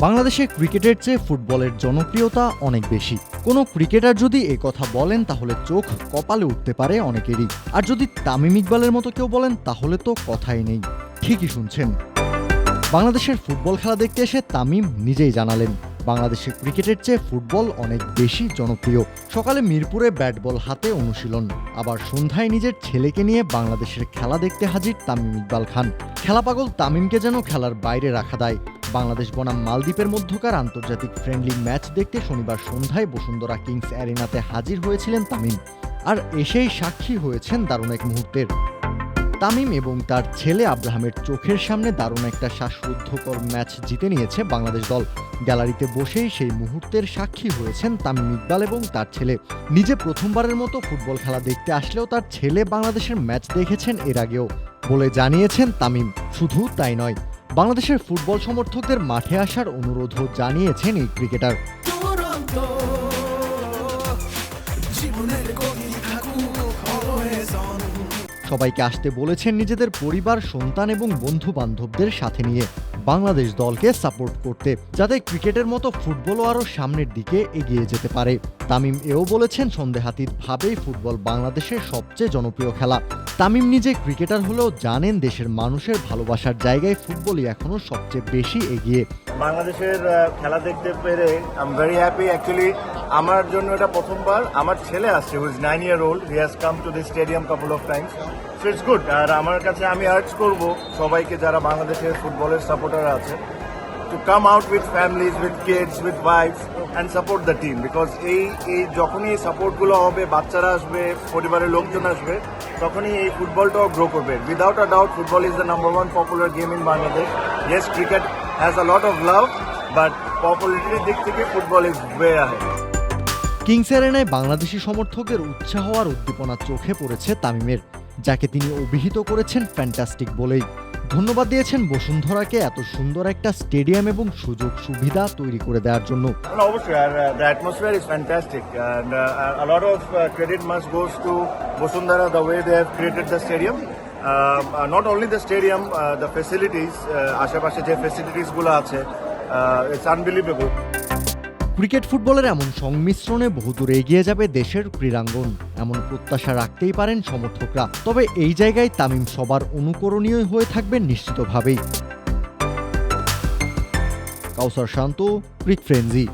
বাংলাদেশে ক্রিকেটের চেয়ে ফুটবলের জনপ্রিয়তা অনেক বেশি। কোনো ক্রিকেটার যদি এ কথা বলেন, তাহলে চোখ কপালে উঠতে পারে অনেকেরই। আর যদি তামিম ইকবালের মতো কেউ বলেন, তাহলে তো কথাই নেই। ঠিকই শুনছেন। বাংলাদেশের ফুটবল খেলা দেখতে এসে তামিম নিজেই জানালেন, বাংলাদেশের ক্রিকেটের চেয়ে ফুটবল অনেক বেশি জনপ্রিয়। সকালে মিরপুরে ব্যাট বল হাতে অনুশীলন। আবার সন্ধ্যায় নিজের ছেলেকে নিয়ে বাংলাদেশের খেলা দেখতে হাজির তামিম ইকবাল খান। খেলা পাগল তামিমকে যেন খেলার বাইরে রাখা দেয়। বাংলাদেশ বনাম মালদ্বীপের মধ্যকার আন্তর্জাতিক ফ্রেন্ডলি ম্যাচ দেখতে শনিবার সন্ধ্যায় বসুন্ধরা কিংস অ্যারিনাতে হাজির হয়েছিলেন তামিম। আর এসেই সাক্ষী হয়েছেন দারুণ এক মুহূর্তের। তামিম এবং তার ছেলে আব্রাহামের চোখের সামনে দারুণ একটা শ্বাসরুদ্ধকর ম্যাচ জিতে নিয়েছে বাংলাদেশ দল। গ্যালারিতে বসেই সেই মুহূর্তের সাক্ষী হয়েছেন তামিম ইকবাল এবং তার ছেলে। নিজে প্রথমবারের মতো ফুটবল খেলা দেখতে আসলেও তার ছেলে বাংলাদেশের ম্যাচ দেখেছেন এর আগেও। বলে জানিয়েছেন তামিম, শুধু তাই নয় বাংলাদেশের ফুটবল সমর্থকদের মাঠে আসার অনুরোধও জানিয়েছেন এই ক্রিকেটার। সবাইকে আসতে বলেছেন নিজেদের পরিবার সন্তান এবং বন্ধু বান্ধবদের সাথে নিয়ে বাংলাদেশ দলকে সাপোর্ট করতে যাতে ক্রিকেটের মতো ফুটবলও আরও সামনের দিকে এগিয়ে যেতে পারে। তামিম এও বলেছেন সন্দেহাতীত ভাবেই ফুটবল বাংলাদেশের সবচেয়ে জনপ্রিয় খেলা। তামিম নিজে ক্রিকেটার হলেও জানেন দেশের মানুষের ভালোবাসার জায়গায় ফুটবলই এখনও সবচেয়ে বেশি এগিয়ে। বাংলাদেশের খেলা দেখতে পেরে I am very happy actually আমার জন্য এটা প্রথমবার। আমার ছেলে আসছে who's nine year old he has come to the stadium couple of times so it's good আর আমার কাছে আমি আর্জ করব সবাইকে, যারা বাংলাদেশের ফুটবলের সাপোর্টার আছে to come out with families with kids with wives and support the team because এই এই যখনই এই সাপোর্টগুলো হবে, বাচ্চারা আসবে, পরিবারের লোকজন আসবে, তখনই এই ফুটবলটাও গ্রো করবে। Without a doubt football is the number one popular game in Bangladesh yes cricket has a lot of love but পপুলারিটির দিক থেকে football is way ahead kings অ্যারেনায় Bangladeshi সমর্থকদের উৎসাহ আর উদ্দীপনা চোখে পড়েছে তামিমের। যাকে তিনি অভিহিত করেছেন ফ্যান্টাস্টিক বলেই। ধন্যবাদ দিয়েছেন বসুন্ধরাকে এত সুন্দর একটা স্টেডিয়াম এবং সুযোগ সুবিধা তৈরি করে দেওয়ার জন্য। অবশ্যই, আর atmosphere is fantastic and a of credit must goes to Bashundhara the way they created the stadium not only the stadium the facilities আশেপাশে যে ফেসিলিটিসগুলো আছে ইটস আনবিলিভেবল ক্রিকেট ফুটবলের এমন সংমিশ্রণে বহুদূর এগিয়ে যাবে দেশের ক্রীড়াঙ্গন। এমন প্রত্যাশা রাখতেই পারেন সমর্থকরা। তবে এই জায়গায় তামিম সবার অনুকরণীয় হয়ে থাকবে নিশ্চিতভাবেই। কাউসার শান্ত, ক্রিক ফ্রেন্জি